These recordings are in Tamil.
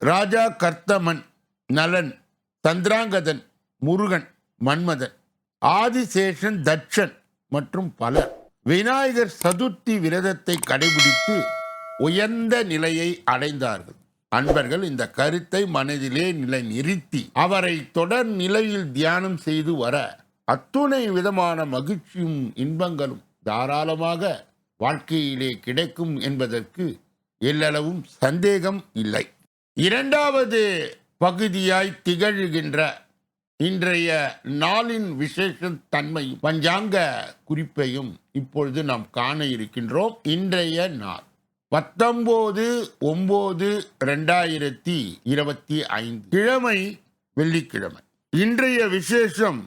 ராஜா கர்த்தமன் நலன் சந்திராங்கதன் முருகன் மன்மதன் ஆதிசேஷன் தட்சன் மற்றும் பலர். விநாயகர் சதுர்த்தி விரதத்தை கடைபிடித்து உயர்ந்த நிலையை அடைந்தார்கள். அன்பர்கள் இந்த கருத்தை மனதிலே நிலை நிறுத்தி அவரை தொடர் நிலையில் தியானம் செய்து வர அத்துணை விதமான மகிழ்ச்சியும் இன்பங்களும் தாராளமாக வாழ்க்கையிலே கிடைக்கும் என்பதற்கு எல்லளவும் சந்தேகம் இல்லை. இரண்டாவது பகுதியாய் திகழ்கின்ற இன்றைய நாளின் விசேஷ தன்மை பஞ்சாங்க குறிப்பையும் இப்பொழுது நாம் காண இருக்கின்றோம். இன்றைய நாள் பத்தொன்பது ஒன்பது ரெண்டாயிரத்தி இருபத்தி ஐந்து கிழமை வெள்ளிக்கிழமை. இன்றைய விசேஷம்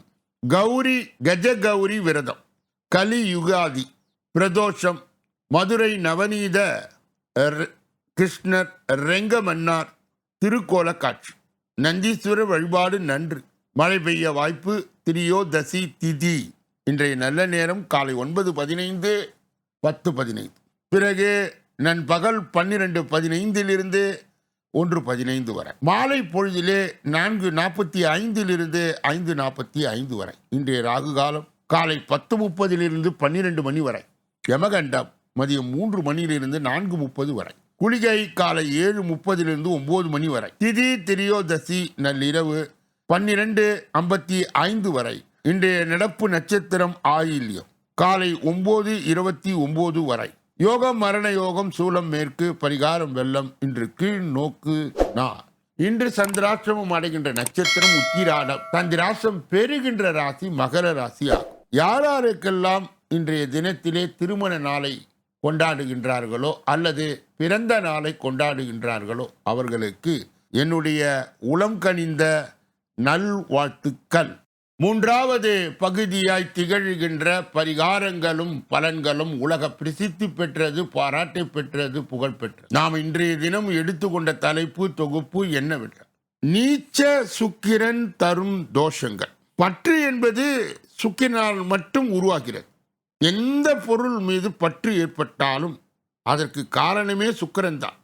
கௌரி கஜகௌரி விரதம். கலி யுகாதி பிரதோஷம். மதுரை நவநீத கிருஷ்ணர் ரெங்கமன்னார் திருக்கோலக்காட்சி நந்தீஸ்வர நந்தீஸ்வரர் வழிபாடு நன்று. மழை பெய்ய வாய்ப்பு திரியோதசி திதி. இன்றைய நல்ல நேரம் காலை ஒன்பது பதினைந்து பத்து பதினைந்து. பிறகு நண்பகல் பன்னிரெண்டு பதினைந்திலிருந்து ஒன்று பதினைந்து வரை. மாலை பொழுதிலே நான்கு நாற்பத்தி ஐந்திலிருந்து ஐந்து நாற்பத்தி ஐந்து வரை. இன்றைய ராகு காலம் காலை பத்து முப்பதிலிருந்து பன்னிரெண்டு மணி வரை. யமகண்டம் மதியம் மூன்று மணியிலிருந்து நான்கு முப்பது வரை. குளிகை காலை ஏழு முப்பதிலிருந்து ஒன்பது மணி வரை. திதி திரியோதசி நள்ளிரவு பன்னிரண்டு ஐம்பத்தி ஐந்து வரை. இன்றைய நடப்பு நட்சத்திரம் ஆயில்யம். காலை ஒன்பது இருபத்தி ஒன்பது வரை. யோகம் மரண யோகம் சூலம் மேற்கு பரிகாரம் வெள்ளம் இன்று கீழ் நோக்கு நார் இன்று சந்திராசிரமம் அடைகின்ற நட்சத்திரம் உத்திராடம். சந்திராசிரம் பெறுகின்ற ராசி மகர ராசி ஆகும் யாராருக்கெல்லாம் இன்றைய தினத்திலே திருமண நாளை கொண்டாடுகின்றார்களோ அல்லது பிறந்த நாளை கொண்டாடுகின்றார்களோ அவர்களுக்கு என்னுடைய உளம் கனிந்த நல்வாழ்த்துக்கள் மூன்றாவது பகுதியாய் திகழ்கின்ற பரிகாரங்களும் பலன்களும் உலக பிரசித்தி பெற்றது பாராட்டை பெற்றது புகழ் பெற்றது. நாம் இன்றைய தினம் எடுத்துக்கொண்ட தலைப்பு தொகுப்பு என்னவென்றால் நீச்ச சுக்கிரன் தரும் தோஷங்கள். பற்று என்பது சுக்கிரனால் மட்டும் உருவாகிறது. எந்த பொருள் மீது பற்று ஏற்பட்டாலும் அதற்கு காரணமே சுக்கரன் தான்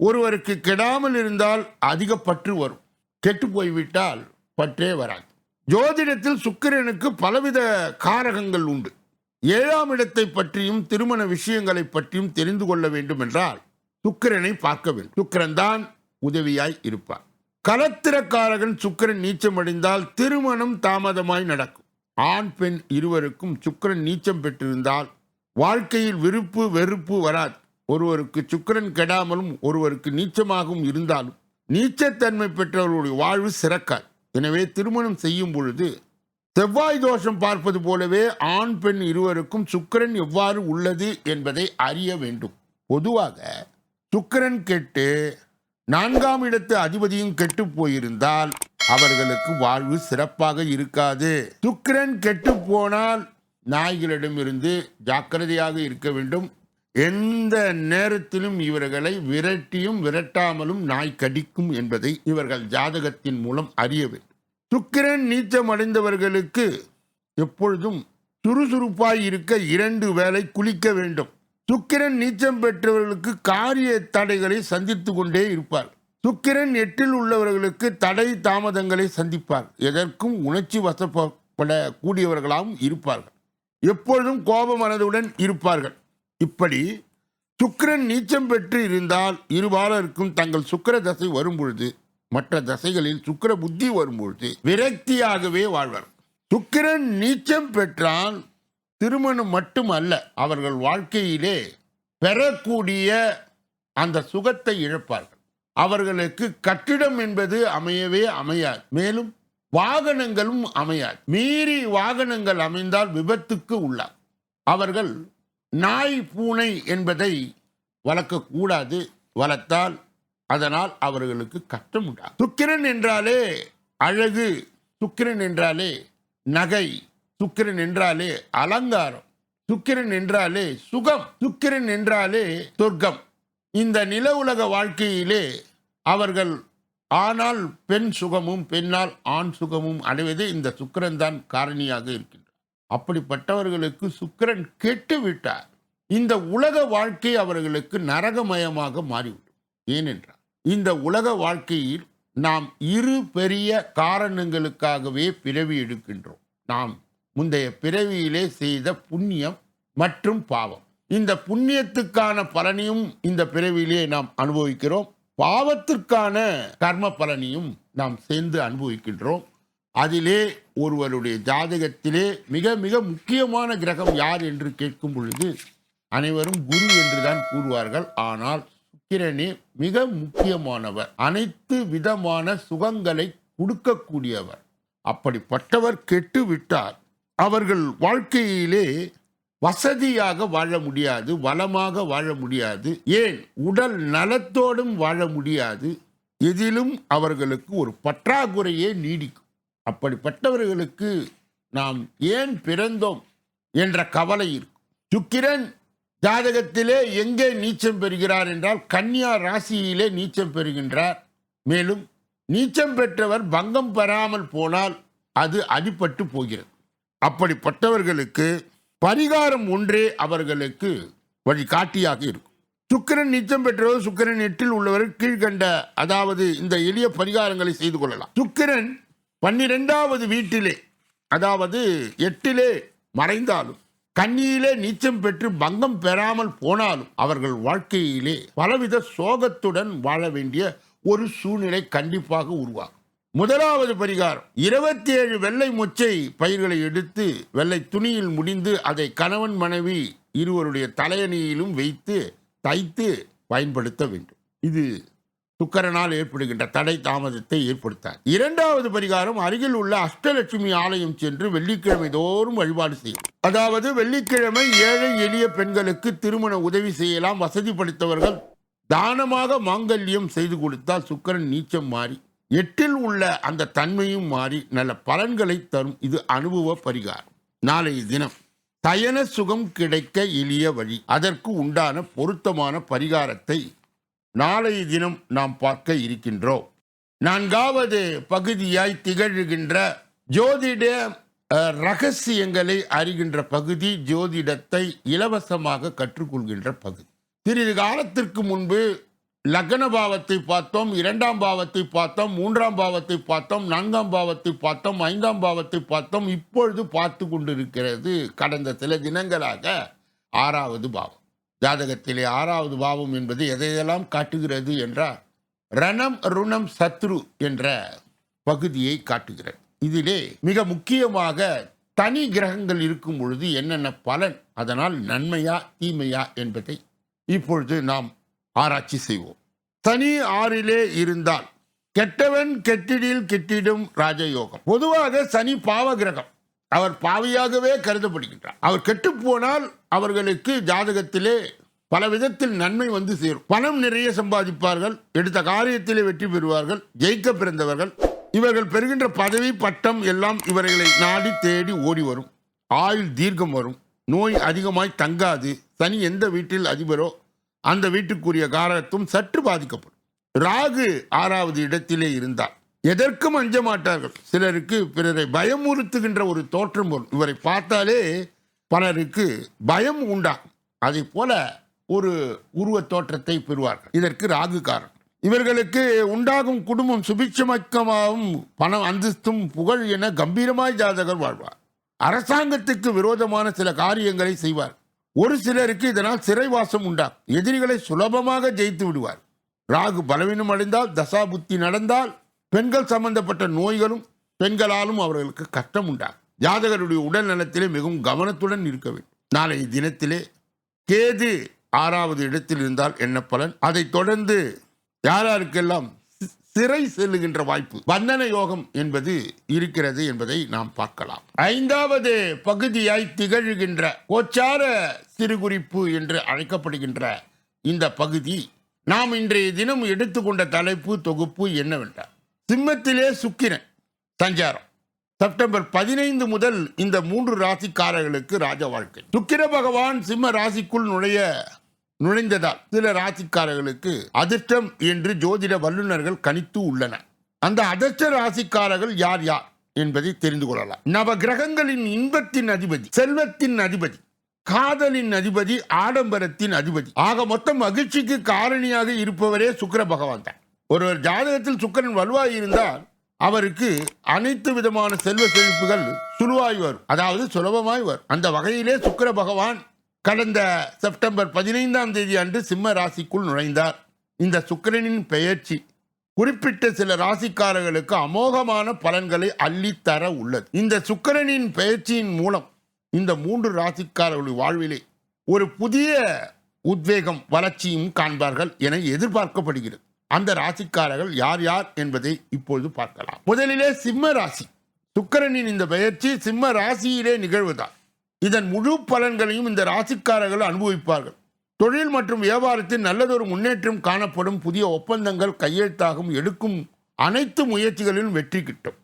ஒருவருக்கு கெடாமல் இருந்தால் அதிக பற்று வரும். கெட்டு போய்விட்டால் பற்றே வராது. ஜோதிடத்தில் சுக்கிரனுக்கு பலவித காரகங்கள் உண்டு. ஏழாம் இடத்தை பற்றியும் திருமண விஷயங்களை பற்றியும் தெரிந்து கொள்ள வேண்டும் என்றால் சுக்கிரனை பார்க்க வேண்டும் சுக்கிரன் தான் உதவியாய் இருப்பார். கலத்திரக்காரகன் சுக்கிரன் நீச்சமடைந்தால் திருமணம் தாமதமாய் நடக்கும். ஆண் பெண் இருவருக்கும் சுக்கிரன் நீச்சம் பெற்றிருந்தால் வாழ்க்கையில் விருப்பு வெறுப்பு வராது. ஒருவருக்கு சுக்கிரன் கெடாமலும் ஒருவருக்கு நீச்சமாகவும் இருந்தாலும் நீச்சத்தன்மை பெற்றவர்களுடைய வாழ்வு சிறக்காது. எனவே திருமணம் செய்யும் பொழுது செவ்வாய் தோஷம் பார்ப்பது போலவே ஆண் பெண் இருவருக்கும் சுக்கிரன் எவ்வாறு உள்ளது என்பதை அறிய வேண்டும். பொதுவாக சுக்கரன் கெட்டு நான்காம் இடத்து அதிபதியும் கெட்டு போயிருந்தால் அவர்களுக்கு வாழ்வு சிறப்பாக இருக்காது. சுக்கிரன் கெட்டு போனால் நாய்களிடமிருந்து ஜாக்கிரதையாக இருக்க வேண்டும். எந்த நேரத்திலும் இவர்களை விரட்டியும் விரட்டாமலும் நாய் கடிக்கும் என்பதை இவர்கள் ஜாதகத்தின் மூலம் அறிய வேண்டும் சுக்கிரன் நீச்சம் அடைந்தவர்களுக்கு எப்பொழுதும் சுறுசுறுப்பாய் இருக்க இரண்டு வேளை குளிக்க வேண்டும். சுக்கிரன் நீச்சம் பெற்றவர்களுக்கு காரிய தடைகளை சந்தித்து கொண்டே இருப்பார். சுக்கிரன் எட்டில் உள்ளவர்களுக்கு தடை தாமதங்களை சந்திப்பார். எதற்கும் உணர்ச்சி வசப்படக்கூடியவர்களாகவும் இருப்பார்கள். எப்பொழுதும் கோப மனதுடன் இருப்பார்கள். இப்படி சுக்கிரன் நீச்சம் பெற்று இருந்தால் இருபாலருக்கும் தங்கள் சுக்கர தசை வரும்பொழுது மற்ற தசைகளில் சுக்கிர புத்தி வரும்பொழுது விரக்தியாகவே வாழ்வர். சுக்கிரன் நீச்சம் பெற்றால் திருமணம் மட்டும் அல்ல அவர்கள் வாழ்க்கையிலே பெறக்கூடிய அந்த சுகத்தை இழப்பார்கள். அவர்களுக்கு கட்டிடம் என்பது அமையவே அமையாது. மேலும் வாகனங்களும் அமையாது. மீறி வாகனங்கள் அமைந்தால் விபத்துக்கு உள்ளார். அவர்கள் நாய் பூனை என்பதை வளர்க்கக்கூடாது. வளர்த்தால் அதனால் அவர்களுக்கு கஷ்டம் உண்டா சுக்கிரன் என்றாலே அழகு சுக்கிரன் என்றாலே நகை சுக்கிரன் என்றாலே அலங்காரம் சுக்கிரன் என்றாலே சுகம் சுக்கிரன் என்றாலே சொர்க்கம் இந்த நில உலக வாழ்க்கையிலே அவர்கள் ஆனால் பெண் சுகமும் பெண்ணால் ஆண் சுகமும் அடைவது இந்த சுக்கிரன் தான் காரணியாக இருக்கின்றது. அப்படிப்பட்டவர்களுக்கு சுக்கிரன் கெட்டு விட்டார். இந்த உலக வாழ்க்கை அவர்களுக்கு நரகமயமாக மாறிவிடும். ஏனென்றால் இந்த உலக வாழ்க்கையில் நாம் இரு பெரிய காரணங்களுக்காகவே பிறவி எடுக்கின்றோம். நாம் முந்தைய பிறவியிலே செய்த புண்ணியம் மற்றும் பாவம். இந்த புண்ணியத்துக்கான பலனையும் இந்த பிறவியிலே நாம் அனுபவிக்கிறோம். பாவத்திற்கான கர்ம பலனையும் நாம் சேர்ந்து அனுபவிக்கின்றோம். அதிலே ஒருவருடைய ஜாதகத்திலே மிக மிக முக்கியமான கிரகம் யார் என்று கேட்கும் பொழுது அனைவரும் குரு என்றுதான் கூறுவார்கள். ஆனால் சுக்கிரனே மிக முக்கியமானவர். அனைத்து விதமான சுகங்களை கொடுக்கக்கூடியவர். அப்படிப்பட்டவர் கெட்டு விட்டார் அவர்கள் வாழ்க்கையிலே வசதியாக வாழ முடியாது வளமாக வாழ முடியாது. ஏன்? உடல் நலத்தோடும் வாழ முடியாது. எதிலும் அவர்களுக்கு ஒரு பற்றாக்குறையே நீடிக்கும். அப்படிப்பட்டவர்களுக்கு நாம் ஏன் பிறந்தோம் என்ற கவலை இருக்கும். சுக்கிரன் ஜாதகத்திலே எங்கே நீச்சம் பெறுகிறார் என்றால் கன்னியா ராசியிலே நீச்சம் பெறுகின்றார். மேலும் நீச்சம் பெற்றவர் பங்கம் பெறாமல் போனால் அது அடிபட்டு போகிறது. அப்படிப்பட்டவர்களுக்கு பரிகாரம் ஒன்றே அவர்களுக்கு வழிகாட்டியாக இருக்கும். சுக்கிரன் நீச்சம் பெற்றவர் சுக்கிரன் எட்டில் உள்ளவர் கீழ்கண்ட அதாவது இந்த எளிய பரிகாரங்களை செய்து கொள்ளலாம். சுக்கிரன் பன்னிரெண்டாவது வீட்டிலே அதாவது எட்டிலே மறைந்தாலும் கண்ணியிலே நீச்சம் பெற்று பங்கம் பெறாமல் போனாலும் அவர்கள் வாழ்க்கையிலே பலவித சோகத்துடன் வாழ வேண்டிய ஒரு சூழ்நிலை கண்டிப்பாக உருவாகும். முதலாவது பரிகாரம் இருபத்தி ஏழு வெள்ளை மொச்சை பயிர்களை எடுத்து வெள்ளை துணியில் முடிந்து அதை கணவன் மனைவி இருவருடைய தலையணியிலும் வைத்து தைத்து பயன்படுத்த வேண்டும். இது சுக்கரனால் ஏற்படுகின்ற தடை தாமதத்தை ஏற்படுத்தார். இரண்டாவது பரிகாரம் அருகில் உள்ள அஷ்டலட்சுமி ஆலயம் சென்று வெள்ளிக்கிழமை தோறும் வழிபாடு செய்யும். அதாவது வெள்ளிக்கிழமை ஏழை எளிய பெண்களுக்கு திருமண உதவி செய்யலாம் வசதி படைத்தவர்கள் தானமாக மாங்கல்யம் செய்து கொடுத்தால் சுக்கரன் நீச்சம் மாறி எட்டில் உள்ள அந்த தன்மையும் மாறி நல்ல பலன்களை தரும். இது அனுபவ பரிகாரம். நாளைய தினம் சயன சுகம் கிடைக்க எளிய வழி. அதற்கு உண்டான பொருத்தமான பரிகாரத்தை நாளைய தினம் நாம் பார்க்க இருக்கின்றோம் நான்காவது பகுதியாய் திகழ்கின்ற ஜோதிட ரகசியங்களை அறிகின்ற பகுதி ஜோதிடத்தை இலவசமாக கற்றுக்கொள்கின்ற பகுதி. சிறிது காலத்திற்கு முன்பு லக்ன பாவத்தை பார்த்தோம் இரண்டாம் பாவத்தை பார்த்தோம் மூன்றாம் பாவத்தை பார்த்தோம் நான்காம் பாவத்தை பார்த்தோம் ஐந்தாம் பாவத்தை பார்த்தோம். இப்பொழுது பார்த்து கொண்டிருக்கிறது கடந்த சில தினங்களாக ஆறாவது பாவம். ஜாதகத்திலே ஆறாவது பாவம் என்பது எதையெல்லாம் காட்டுகிறது என்றால் ரணம் ருணம் சத்ரு என்ற பகுதியை காட்டுகிறது. இதிலே மிக முக்கியமாக தனி கிரகங்கள் இருக்கும் பொழுது என்னென்ன பலன் அதனால் நன்மையா தீமையா என்பதை இப்பொழுது நாம் ஆராய்ச்சி செய்வோம். சனி ஆறிலே இருந்தால் கெட்டவன் கெட்டிடில் கெட்டிடும் ராஜயோகம். பொதுவாக சனி பாவ கிரகம். அவர் பாவியாகவே கருதப்படுகின்றார். அவர் கெட்டு போனால் அவர்களுக்கு ஜாதகத்திலே பல விதத்தில் நன்மை வந்து சேரும். பணம் நிறைய சம்பாதிப்பார்கள் எடுத்த காரியத்திலே வெற்றி பெறுவார்கள் ஜெயிக்க பிறந்தவர்கள். இவர்கள் பெறுகின்ற பதவி பட்டம் எல்லாம் இவர்களை நாடி தேடி ஓடி வரும். ஆயுள் தீர்க்கம் வரும். நோய் அதிகமாய் தங்காது. சனி எந்த வீட்டில் அதிபரோ அந்த வீட்டுக்குரிய காரத்தும் சற்று பாதிக்கப்படும். ராகு ஆறாவது இடத்திலே இருந்தார். எதற்கும் அஞ்ச மாட்டார்கள். சிலருக்கு பிறரை பயமுறுத்துகின்ற ஒரு தோற்றம் வரும். இவரை பார்த்தாலே பலருக்கு பயம் உண்டாகும் அதை போல ஒரு உருவத் தோற்றத்தை பெறுவார்கள். இதற்கு ராகு காரணம். இவர்களுக்கு உண்டாகும் குடும்பம் சுபிட்சமக்கமாகவும் பணம் அந்தஸ்தும் புகழ் என கம்பீரமாய் ஜாதகர் வாழ்வார். அரசாங்கத்துக்கு விரோதமான சில காரியங்களை செய்வார். ஒரு சிலருக்கு இதனால் சிறைவாசம் உண்டாகும் எதிரிகளை சுலபமாக ஜெயித்து விடுவார். ராகு பலவீனம் அடைந்தால் தசாபுத்தி நடந்தால் பெண்கள் சம்பந்தப்பட்ட நோய்களும் பெண்களாலும் அவர்களுக்கு கஷ்டம் உண்டாகும் ஜாதகருடைய உடல் நலத்திலே மிகவும் கவனத்துடன் இருக்க வேண்டும். நாளைய தினத்திலே கேது ஆறாவது இடத்தில் இருந்தால் என்ன பலன்? அதைத் தொடர்ந்து யாராருக்கெல்லாம் சிறை செல்லுகின்ற வாய்ப்பு? வந்தன யோகம் என்பது இருக்கிறது என்பதை நாம் பார்க்கலாம். ஐந்தாவது பகுதியாய் திகழ்கின்ற கோச்சார சிறுகுறிப்பு என்று அழைக்கப்படுகின்ற இந்த பகுதி நாம் இன்றைய தினம் எடுத்துக்கொண்ட தலைப்பு தொகுப்பு என்னவென்றால் சிம்மத்திலே சுக்கிரன் சஞ்சாரம். செப்டம்பர் பதினைந்து முதல் இந்த மூன்று ராசிக்காரர்களுக்கு ராஜ வாழ்க்கை. சுக்கிர பகவான் சிம்ம ராசிக்குள் நுழைய நுழைந்ததால் சில ராசிக்காரர்களுக்கு அதிர்ஷ்டம் என்று ஜோதிட வல்லுநர்கள் கணித்து உள்ளனர். அந்த அதிர்ஷ்ட ராசிக்காரர்கள் யார் யார் என்பதை தெரிந்து கொள்ளலாம். நவ கிரகங்களின் இன்பத்தின் அதிபதி செல்வத்தின் அதிபதி காதலின் அதிபதி ஆடம்பரத்தின் அதிபதி. ஆக மொத்தம் மகிழ்ச்சிக்கு காரணியாக இருப்பவரே சுக்கர பகவான் தான். ஒருவர் ஜாதகத்தில் சுக்கிரன் வலுவாக இருந்தால் அவருக்கு அனைத்து விதமான செல்வ செழிப்புகள் சுழுவாய் வரும். அதாவது சுலபமாய் வரும். அந்த வகையிலே சுக்கர பகவான் கடந்த செப்டம்பர் பதினைந்தாம் தேதி அன்று சிம்ம ராசிக்குள் நுழைந்தார். இந்த சுக்கிரனின் பெயர்ச்சி குறிப்பிட்ட சில ராசிக்காரர்களுக்கு அமோகமான பலன்களை அள்ளித்தர உள்ளது. இந்த சுக்கிரனின் பெயர்ச்சியின் மூலம் இந்த மூன்று ராசிக்காரர்களுடைய வாழ்விலே ஒரு புதிய உத்வேகம் வளர்ச்சியும் காண்பார்கள் என எதிர்பார்க்கப்படுகிறது. அந்த ராசிக்காரர்கள் யார் யார் என்பதை இப்பொழுது பார்க்கலாம். முதலிலே சிம்ம ராசி. சுக்கிரனின் இந்த பயிற்சி சிம்ம ராசியிலே நிகழ்வதால். இதன் முழு பலன்களையும் இந்த ராசிக்காரர்கள் அனுபவிப்பார்கள். தொழில் மற்றும் வியாபாரத்தில் நல்லதொரு முன்னேற்றம் காணப்படும் புதிய ஒப்பந்தங்கள் கையெழுத்தாகும் எடுக்கும் அனைத்து முயற்சிகளிலும் வெற்றி கிட்டும்.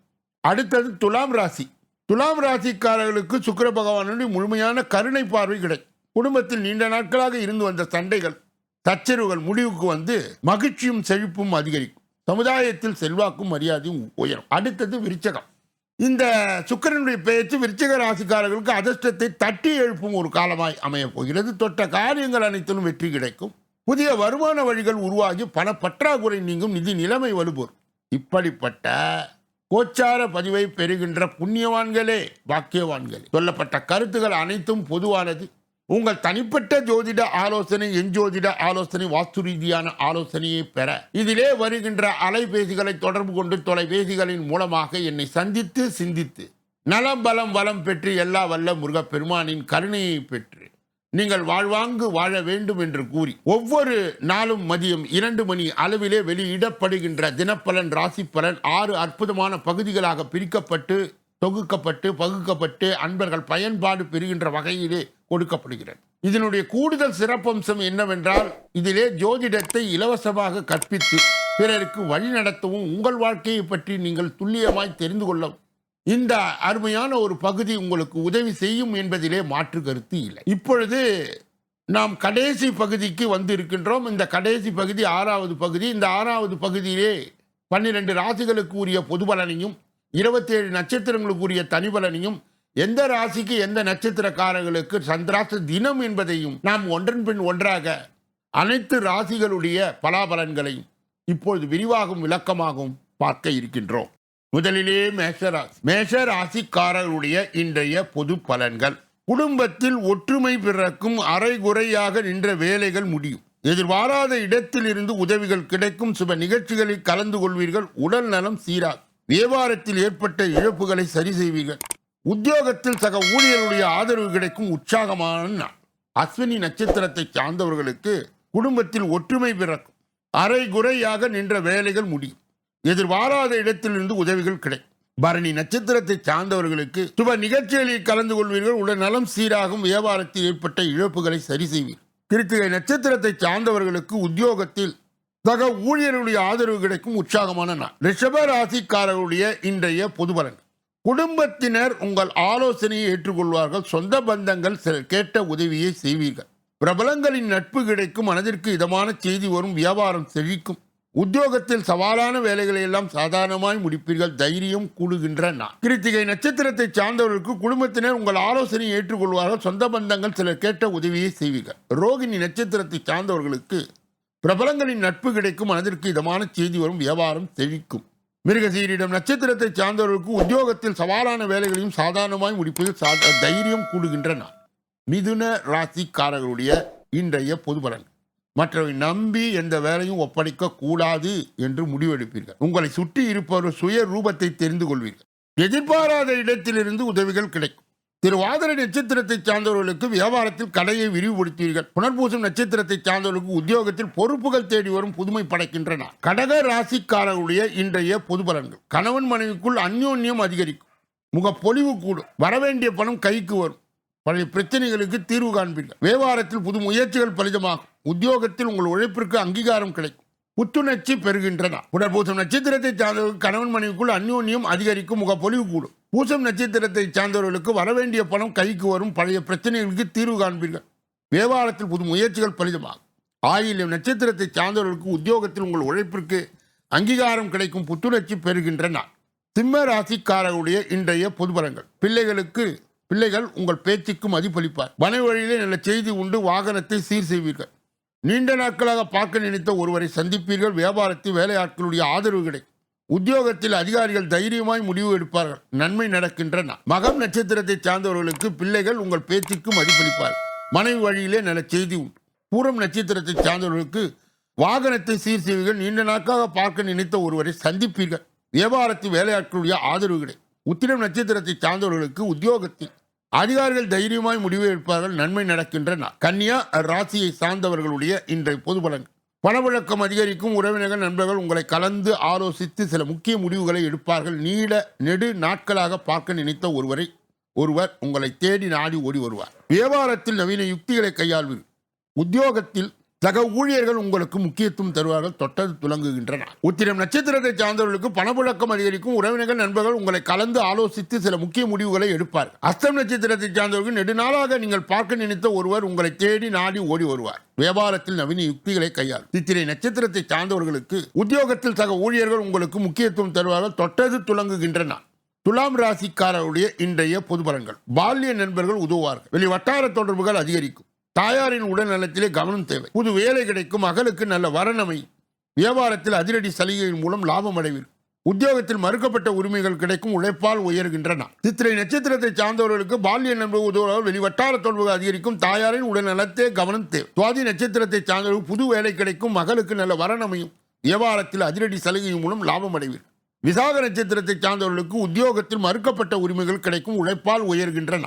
அடுத்தது துலாம் ராசி. துலாம் ராசிக்காரர்களுக்கு சுக்கர பகவானுடைய முழுமையான கருணை பார்வை கிடைக்கும். குடும்பத்தில் நீண்ட நாட்களாக இருந்து வந்த சண்டைகள் சச்சரவுகள் முடிவுக்கு வந்து மகிழ்ச்சியும் செழிப்பும் அதிகரிக்கும். சமுதாயத்தில் செல்வாக்கும் மரியாதையும் உயரும். அடுத்தது விருச்சகம். இந்த சுக்கரனுடைய பேச்சு விருச்சக ராசிக்காரர்களுக்கு அதிர்ஷ்டத்தை தட்டி எழுப்பும் ஒரு காலமாய் அமையப் போகிறது. தொட்ட காரியங்கள் அனைத்திலும் வெற்றி கிடைக்கும். புதிய வருமான வழிகள் உருவாகி பண பற்றாக்குறை நீங்கும் நிதி நிலைமை வலுப்பெறும். இப்படிப்பட்ட கோச்சார பதிவை பெறுகின்ற புண்ணியவான்களே பாக்கியவான்களே. சொல்லப்பட்ட கருத்துகள் அனைத்தும் பொதுவானது. உங்கள் தனிப்பட்ட ஜோதிட ஆலோசனை எஞ்சோதிட ஆலோசனை வாஸ்து ரீதியான ஆலோசனையை பெற. இதிலே வருகின்ற அலைபேசிகளை தொடர்பு கொண்டு தொலைபேசிகளின் மூலமாக என்னை சந்தித்து சிந்தித்து நலம் பலம் வளம் பெற்று எல்லா வல்ல முருகப்பெருமானின் கருணையை பெற்று நீங்கள் வாழ்வாங்கு வாழ வேண்டும் என்று கூறி ஒவ்வொரு நாளும் மதியம் இரண்டு மணி அளவிலே வெளியிடப்படுகின்ற தினப்பலன் ராசி பலன் ஆறு அற்புதமான பகுதிகளாக பிரிக்கப்பட்டு தொகுக்கப்பட்டு பகுக்கப்பட்டு அன்பர்கள் பயன்பாடு பெறுகின்ற வகையிலே கொடுக்கப்படுகிறது. இதனுடைய கூடுதல் சிறப்பம்சம் என்னவென்றால் இதிலே ஜோதிடத்தை இலவசமாக கற்பித்து பிறருக்கு வழிநடத்தவும் உங்கள் வாழ்க்கையை பற்றி நீங்கள் துல்லியமாய் தெரிந்து கொள்ளவும் இந்த அருமையான ஒரு பகுதி உங்களுக்கு உதவி செய்யும் என்பதிலே மாற்று கருத்து இல்லை. இப்பொழுது நாம் கடைசி பகுதிக்கு வந்து இருக்கின்றோம் இந்த கடைசி பகுதி ஆறாவது பகுதி. இந்த ஆறாவது பகுதியிலே பன்னிரண்டு ராசிகளுக்கு உரிய பொது பலனையும் இருபத்தேழு நட்சத்திரங்களுக்குரிய தனிபலனையும் எந்த ராசிக்கு எந்த நட்சத்திரக்காரர்களுக்கு சந்திராச தினம் என்பதையும் நாம் ஒன்றன் பின் ஒன்றாக அனைத்து ராசிகளுடைய பலாபலன்களையும் இப்பொழுது விரிவாகவும் விளக்கமாகவும் பார்க்க இருக்கின்றோம். முதலிலே மேஷராசி மேஷ ராசிக்காரர்களுடைய இன்றைய பொது பலன்கள். குடும்பத்தில் ஒற்றுமை பிறக்கும் அரைகுறையாக நின்ற வேலைகள் முடியும். எதிர்பாராத இடத்திலிருந்து உதவிகள் கிடைக்கும். சுப நிகழ்ச்சிகளில் கலந்து கொள்வீர்கள். உடல் நலம் சீராகும். வியாபாரத்தில் ஏற்பட்ட இழப்புகளை சரி செய்வீர்கள். உத்தியோகத்தில் சக ஊழியர்களுடைய ஆதரவு கிடைக்கும் உற்சாகமான நாள். அஸ்வினி நட்சத்திரத்தை சார்ந்தவர்களுக்கு குடும்பத்தில் ஒற்றுமை பிறக்கும். அரை குறையாக நின்ற வேலைகள் முடியும். எதிர்பாராத இடத்திலிருந்து உதவிகள் கிடைக்கும். பரணி நட்சத்திரத்தை சார்ந்தவர்களுக்கு சுப நிகழ்ச்சிகளில் கலந்து கொள்வீர்கள். உடல் நலம் சீராகும். வியாபாரத்தில் ஏற்பட்ட இழப்புகளை சரி செய்வீர்கள். கிருத்திகை நட்சத்திரத்தை சார்ந்தவர்களுக்கு உத்தியோகத்தில் சக ஊழியர்களுடைய ஆதரவு கிடைக்கும் உற்சாகமான நாள். ரிஷப ராசிக்காரர்களுடைய இன்றைய பொதுபலன் குடும்பத்தினர் உங்கள் ஆலோசனையை ஏற்றுக்கொள்வார்கள். சொந்த பந்தங்கள் சில கேட்ட உதவியை செய்வீர்கள். பிரபலங்களின் நட்பு கிடைக்கும். மனதிற்கு இதமான செய்தி வரும். வியாபாரம் செழிக்கும். உத்தியோகத்தில் சவாலான வேலைகளை எல்லாம் சாதாரணமாய் முடிப்பீர்கள். தைரியம் கூடுகின்ற நான் கிருத்திகை நட்சத்திரத்தை சார்ந்தவர்களுக்கு குடும்பத்தினர் உங்கள் ஆலோசனையை ஏற்றுக்கொள்வார்கள். சொந்த பந்தங்கள் சிலர் கேட்ட உதவியை செய்வீர்கள். ரோகிணி நட்சத்திரத்தை சார்ந்தவர்களுக்கு பிரபலங்களின் நட்பு கிடைக்கும் மனதிற்கு இதமான செய்தி வரும் வியாபாரம் செழிக்கும் மிருகசீரிடம் நட்சத்திரத்தை சார்ந்தவர்களுக்கு உத்தியோகத்தில் சவாலான வேலைகளையும் சாதாரணமாய் முடிப்பதில் சா- தைரியம் கூடுகின்ற நாள். மிதுன ராசிக்காரர்களுடைய இன்றைய பொது பலன். மற்றவை நம்பி எந்த வேலையும் ஒப்படைக்க கூடாது என்று முடிவெடுப்பீர்கள். உங்களை சுற்றி இருப்பவர் சுய ரூபத்தை தெரிந்து கொள்வீர்கள். எதிர்பாராத இடத்திலிருந்து உதவிகள் கிடைக்கும். திருவாதிரை நட்சத்திரத்தை சார்ந்தவர்களுக்கு வியாபாரத்தில் கடையை விரிவுபடுத்துவீர்கள் புனர்பூசம் நட்சத்திரத்தை சார்ந்தவர்களுக்கு உத்தியோகத்தில் பொறுப்புகள் தேடி வரும் புதுமை படைக்கின்றன. கடக ராசிக்காரர்களுடைய இன்றைய பொது பலன்கள். கணவன் மனைவிக்குள் அந்யோன்யம் அதிகரிக்கும். முகப்பொலிவு கூடும். வரவேண்டிய பணம் கைக்கு வரும். பழைய பிரச்சனைகளுக்கு தீர்வு காண்பீர்கள். வியாபாரத்தில் புது முயற்சிகள் பலிதமாகும். உத்தியோகத்தில் உங்கள் உழைப்பிற்கு அங்கீகாரம் கிடைக்கும். புத்துணர்ச்சி பெறுகின்றன. பூசம் நட்சத்திரத்தை சார்ந்தவர்கள் கணவன் மனைவிக்குள் அந்யோன்யம் அதிகரிக்கும் முகப்பொலிவு கூடும். பூசம் நட்சத்திரத்தை சார்ந்தவர்களுக்கு வரவேண்டிய பணம் கைக்கு வரும் பழைய பிரச்சனைகளுக்கு தீர்வு காண்பீர்கள். வியாபாரத்தில் புது முயற்சிகள் பலிதமாகும். ஆயிலும் நட்சத்திரத்தை சார்ந்தவர்களுக்கு உத்தியோகத்தில் உங்கள் உழைப்பிற்கு அங்கீகாரம் கிடைக்கும் புத்துணர்ச்சி பெறுகின்றன. சிம்ம ராசிக்காரர்களுடைய இன்றைய பொதுபலங்கள் பிள்ளைகளுக்கு பிள்ளைகள் உங்கள் பேச்சுக்கு மதிப்பளிப்பார். வன வழியிலே நல்ல செய்தி உண்டு வாகனத்தை சீர் செய்வீர்கள். நீண்ட நாட்களாக பார்க்க நினைத்த ஒருவரை சந்திப்பீர்கள். வியாபாரத்தில் வேலையாட்களுடைய ஆதரவு கிடைக்கும். உத்தியோகத்தில் அதிகாரிகள் தைரியமாய் முடிவு எடுப்பார்கள். நன்மை நடக்கின்றன. மகம் நட்சத்திரத்தை சார்ந்தவர்களுக்கு பிள்ளைகள் உங்கள் பேச்சுக்கு மதிப்பளிப்பார் மனைவி வழியிலே நல்ல செய்தி உண்டு. பூரம் நட்சத்திரத்தை சார்ந்தவர்களுக்கு வாகனத்தை சீர் செய்வீர்கள் நீண்ட நாட்களாக பார்க்க நினைத்த ஒருவரை சந்திப்பீர்கள். வியாபாரத்தில் வேலையாட்களுடைய ஆதரவு கிடை உத்திரம் நட்சத்திரத்தை சார்ந்தவர்களுக்கு உத்தியோகத்தில் அதிகாரிகள் தைரியமாய் முடிவு எடுப்பார்கள் நன்மை நடைக்கின்றன. கன்னியா ராசியை சார்ந்தவர்களுடைய இன்றைய பொது பலன். பணவழக்கம் அதிகரிக்கும் உறவினர்கள் நண்பர்கள் உங்களை கலந்து ஆலோசித்து சில முக்கிய முடிவுகளை எடுப்பார்கள். நீள நெடு நாட்களாக பார்க்க நினைத்த ஒருவரை ஒருவர் உங்களை தேடி நாடி ஓடி வருவார். வியாபாரத்தில் நவீன யுக்திகளை கையாள்வீர்கள் உத்தியோகத்தில் சக ஊழியர்கள் உங்களுக்கு முக்கியத்துவம் தருவார்கள் தொட்டது துலங்குகின்றன. உத்திரம் நட்சத்திரத்தை சார்ந்தவர்களுக்கு பணப்புழக்கம் அதிகரிக்கும். உறவினர்கள் நண்பர்கள் உங்களை கலந்து ஆலோசித்து சில முக்கிய முடிவுகளை எடுப்பார். அஸ்தம் நட்சத்திரத்தை சார்ந்தவர்கள் நெடுநாளாக நீங்கள் பார்க்க நினைத்த ஒருவர் உங்களை தேடி நாடி ஓடி வருவார். வியாபாரத்தில் நவீன யுக்திகளை கையாள். சித்திரை நட்சத்திரத்தை சார்ந்தவர்களுக்கு உத்தியோகத்தில் சக ஊழியர்கள் உங்களுக்கு முக்கியத்துவம் தருவார்கள் தொட்டது துலங்குகின்றன. துலாம் ராசிக்காரருடைய இன்றைய பொது பலன்கள். பால்ய நண்பர்கள் உதவுவார்கள். வெளி வட்டார தொடர்புகள் அதிகரிக்கும். தாயாரின் உடல் நலத்திலே கவனம் தேவை. புது வேலை கிடைக்கும் மகளுக்கு நல்ல வரணமை வியாபாரத்தில் அதிரடி சலுகையின் மூலம் லாபம் அடைவில் உத்தியோகத்தில் மறுக்கப்பட்ட உரிமைகள் கிடைக்கும் உழைப்பால் உயர்கின்றன. சித்திரை நட்சத்திரத்தை சார்ந்தவர்களுக்கு பால்ய நண்பர் உதவ வெளி வட்டார அதிகரிக்கும் தாயாரின் உடல்நலத்தே கவனம் தேவை. சுவாதி நட்சத்திரத்தை சார்ந்தவர்கள் புது வேலை கிடைக்கும் மகளுக்கு நல்ல வரணமையும் வியாபாரத்தில் அதிரடி சலுகையின் மூலம் லாபம் அடைவில் விசாக நட்சத்திரத்தை சார்ந்தவர்களுக்கு உத்தியோகத்தில் மறுக்கப்பட்ட உரிமைகள் கிடைக்கும் உழைப்பால் உயர்கின்றன.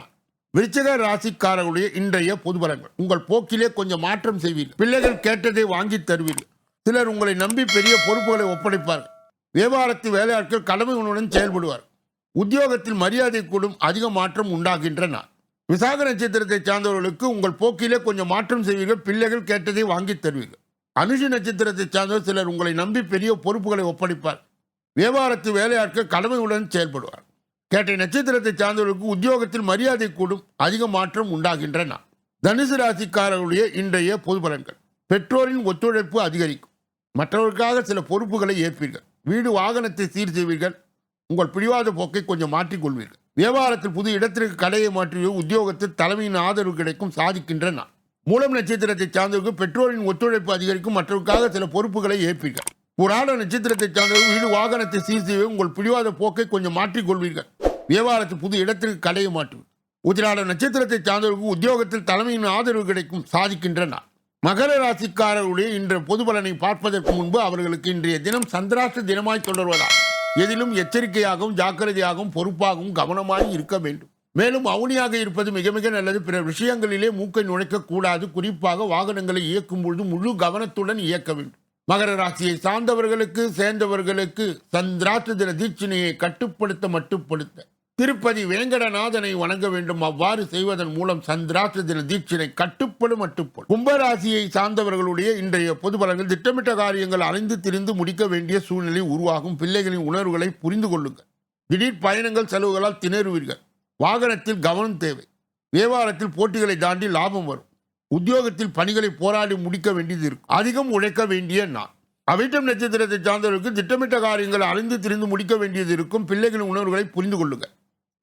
விருச்சக ராசிக்காரர்களுடைய இன்றைய பொது பலன்கள் உங்கள் போக்கிலே கொஞ்சம் மாற்றம் செய்வீர்கள். பிள்ளைகள் கேட்டதை வாங்கி தருவீர்கள். சிலர் உங்களை நம்பி பெரிய பொறுப்புகளை ஒப்படைப்பார்கள். வியாபாரத்து வேலையாட்கள் கடமை உணவுடன் செயல்படுவார். உத்தியோகத்தில் மரியாதை கூடும் அதிக மாற்றம் உண்டாகின்றன. விசாக நட்சத்திரத்தை சார்ந்தவர்களுக்கு உங்கள் போக்கிலே கொஞ்சம் மாற்றம் செய்வீர்கள். பிள்ளைகள் கேட்டதை வாங்கி தருவீர்கள். அனுஷ நட்சத்திரத்தை சார்ந்தவர் சிலர் உங்களை நம்பி பெரிய பொறுப்புகளை ஒப்படைப்பார். வியாபாரத்து வேலையாட்கள் கடமையுடன் செயல்படுவார். கேட்ட நட்சத்திரத்தை சார்ந்தவர்களுக்கு உத்தியோகத்தில் மரியாதை கூடும் அதிக மாற்றம் உண்டாகின்றன. தனுசு ராசிக்காரர்களுடைய இன்றைய பொது பலன்கள். பெற்றோரின் ஒத்துழைப்பு அதிகரிக்கும். மற்றவர்களுக்காக சில பொறுப்புகளை ஏற்பீர்கள். வீடு வாகனத்தை சீர் செய்வீர்கள். உங்கள் பிடிவாத போக்கை கொஞ்சம் மாற்றிக்கொள்வீர்கள். வியாபாரத்தில் புது இடத்திற்கு கடையை மாற்றியோ உத்தியோகத்தில் தலைமையின் ஆதரவு கிடைக்கும் சாதிக்கின்றன. மூலம் நட்சத்திரத்தை சார்ந்தவர்கள் பெற்றோரின் ஒத்துழைப்பு அதிகரிக்கும். மற்றவர்களுக்காக சில பொறுப்புகளை ஏற்பீர்கள். புராண நட்சத்திரத்தை சார்ந்தவர்கள் வீடு வாகனத்தை சீர் செய்வது உங்கள் பிடிவாத போக்கை கொஞ்சம் மாற்றிக்கொள்வீர்கள் வியாபாரத்தில் புது இடத்திற்கு கடைய மாட்டுவீர்கள் உத்திராட நட்சத்திரத்தை சார்ந்தவர்களுக்கு உத்தியோகத்தில் தலைமையின் ஆதரவு கிடைக்கும் சாதிக்கின்றன. மகர ராசிக்காரர்களுடைய இன்றைய பொது பலனை பார்ப்பதற்கு முன்பு அவர்களுக்கு இன்றைய தினம் சந்திராஷ்ட தினமாய் தொடர்வதால் எதிலும் எச்சரிக்கையாகவும் ஜாக்கிரதையாகவும் பொறுப்பாகவும் கவனமாய் இருக்க வேண்டும். மேலும் அவுனியாக இருப்பது மிக மிக நல்லது. பிற விஷயங்களிலே மூக்கை நுழைக்கக்கூடாது குறிப்பாக வாகனங்களை இயக்கும் பொழுது முழு கவனத்துடன் இயக்க வேண்டும். மகர ராசியை சார்ந்தவர்களுக்கு சேர்ந்தவர்களுக்கு சந்திராஷ்ட தின தீட்சணையை கட்டுப்படுத்த மட்டுப்படுத்த திருப்பதி வேங்கடநாதனை வணங்க வேண்டும். அவ்வாறு செய்வதன் மூலம் சந்திராஷ்ட தின தீட்சினை கட்டுப்படும் மட்டுப்படும். கும்பராசியை சார்ந்தவர்களுடைய இன்றைய பொது பலங்கள் திட்டமிட்ட காரியங்கள் அலைந்து திரிந்து முடிக்க வேண்டிய சூழ்நிலை உருவாகும். பிள்ளைகளின் உணர்வுகளை புரிந்து கொள்ளுங்கள். திடீர் பயணங்கள் செலவுகளால் திணறுவீர்கள். வாகனத்தில் கவனம் தேவை. வியாபாரத்தில் போட்டிகளை தாண்டி லாபம் வரும். உத்தியோகத்தில் பணிகளை போராடி முடிக்க வேண்டியது இருக்கும். அதிகம் உழைக்க வேண்டிய நான் அவிட்டம் நட்சத்திரத்தை சார்ந்தவர்களுக்கு திட்டமிட்ட காரியங்கள் அழிந்து திரிந்து முடிக்க வேண்டியது இருக்கும். பிள்ளைகளின் உணர்வுகளை புரிந்து கொள்ளுங்கள்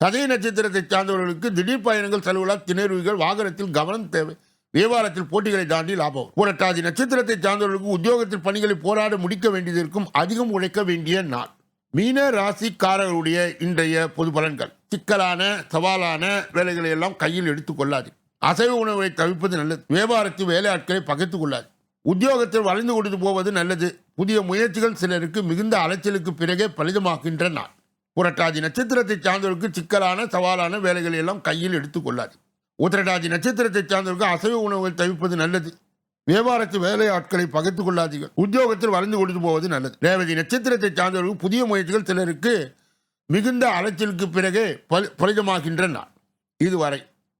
சதய நட்சத்திரத்தை சார்ந்தவர்களுக்கு திடீர் பயணங்கள் செலவுகளால் திணறுவிகள் வாகனத்தில் கவனம் தேவை. வியாபாரத்தில் போட்டிகளை தாண்டி லாபம். புரட்டாதி நட்சத்திரத்தை சார்ந்தவர்களுக்கு உத்தியோகத்தில் பணிகளை போராட முடிக்க வேண்டியது இருக்கும். அதிகம் உழைக்க வேண்டிய நாள். மீன ராசிக்காரர்களுடைய இன்றைய பொது பலன்கள். சிக்கலான சவாலான வேலைகளை எல்லாம் கையில் எடுத்துக் கொள்ளாது அசைவ உணவை தவிர்ப்பது நல்லது. வியாபாரத்தில் வேலையாட்களை பகைத்துக் கொள்ளாது. உத்தியோகத்தில் வளைந்து கொடுத்து போவது நல்லது. புதிய முயற்சிகள் சிலருக்கு மிகுந்த அலைச்சலுக்கு பிறகே பலிதமாகின்ற நாள் புரட்டாதி நட்சத்திரத்தை சார்ந்தவருக்கு சிக்கலான சவாலான வேலைகளை எல்லாம் கையில் எடுத்துக் கொள்ளாது. உத்திரட்டாதி நட்சத்திரத்தை சார்ந்தவருக்கு அசைவ உணவுகள் தவிர்ப்பது நல்லது. வியாபாரத்து வேலையாட்களை பகிர்ந்து கொள்ளாதீர்கள். உத்தியோகத்தில் வளர்ந்து கொடுத்து போவது நல்லது. ரேவதி நட்சத்திரத்தை சார்ந்தவர்களுக்கு புதிய முயற்சிகள் சிலருக்கு மிகுந்த அலைச்சலுக்கு பிறகே பலி- பலிதமாகின்ற நாள் இதுவரை